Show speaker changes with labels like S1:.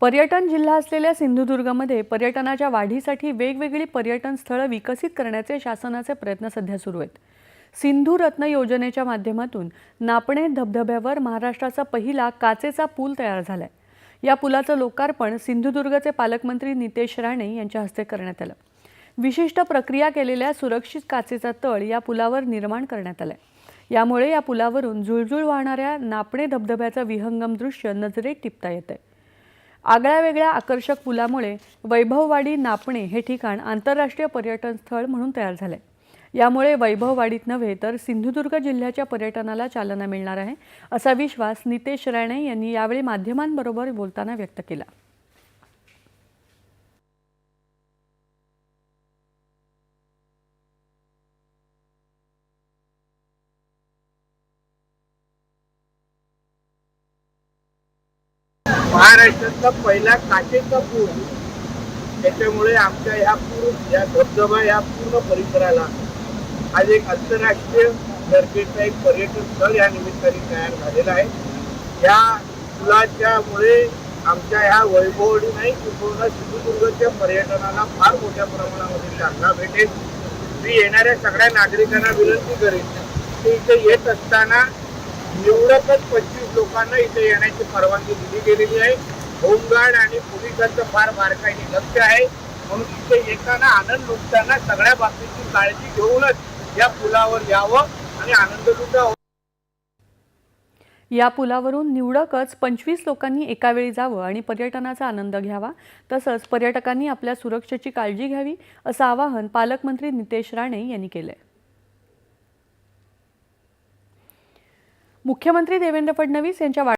S1: पर्यटन जिल्हा असलेल्या सिंधुदुर्गमध्ये पर्यटनाच्या वाढीसाठी वेगवेगळी पर्यटन स्थळं विकसित करण्याचे शासनाचे प्रयत्न सध्या सुरू आहेत. सिंधू रत्न योजनेच्या माध्यमातून नापणे धबधब्यावर महाराष्ट्राचा पहिला काचेचा पूल तयार झाला आहे या पुलाचं लोकार्पण सिंधुदुर्गचे पालकमंत्री नितेश राणे यांच्या हस्ते करण्यात आलं. विशिष्ट प्रक्रिया केलेल्या सुरक्षित काचेचा तळ या पुलावर निर्माण करण्यात आलाय. यामुळे या पुलावरून झुळझुळ वाहणाऱ्या नापणे धबधब्याचं विहंगम दृश्य नजरेत टिपता येतंय. आगळ्या वेगळ्या आकर्षक पुलामुळे वैभववाडी नापणे हे ठिकाण आंतरराष्ट्रीय पर्यटन स्थळ म्हणून तयार झालंय. यामुळे वैभववाडीत नव्हे तर सिंधुदुर्ग जिल्ह्याच्या पर्यटनाला चालना मिळणार आहे असा विश्वास नितेश राणे यांनी यावेळी माध्यमांबरोबर बोलताना व्यक्त केला.
S2: महाराष्ट्रातला पहिला काचेचा पूर. त्याच्यामुळे आमच्या ह्या पूर्ण या धबधबा या पूर्ण परिसराला आज एक आंतरराष्ट्रीय दर्जेचा एक पर्यटन स्थळ या निमित्ताने तयार झालेला आहे. या पुलाच्यामुळे आमच्या ह्या वैभवडी नाही पूर्ण सिंधुदुर्गच्या पर्यटनाला फार मोठ्या प्रमाणामध्ये चालना भेटेल. मी येणाऱ्या सगळ्या नागरिकांना विनंती करेन की इथे येत असताना निवडकच पंचवीस लोकांना इथे येण्याची परवानगी दिली गेलेली आहे. होमगार्ड आणि पोलिसांचं फार बारकाईने लक्ष आहे. म्हणून इथे येताना आनंद लुटताना सगळ्या बाबतीची काळजी घेऊनच या पुलावर यावं आणि आनंद लुटावं.
S1: या पुलावरून निवडकच पंचवीस लोकांनी एका वेळी जावं आणि पर्यटनाचा आनंद घ्यावा. तसंच पर्यटकांनी आपल्या सुरक्षेची काळजी घ्यावी असं आवाहन पालकमंत्री नितेश राणे यांनी केलंय. मुख्यमंत्री देवेंद्र फडणवीस यांच्या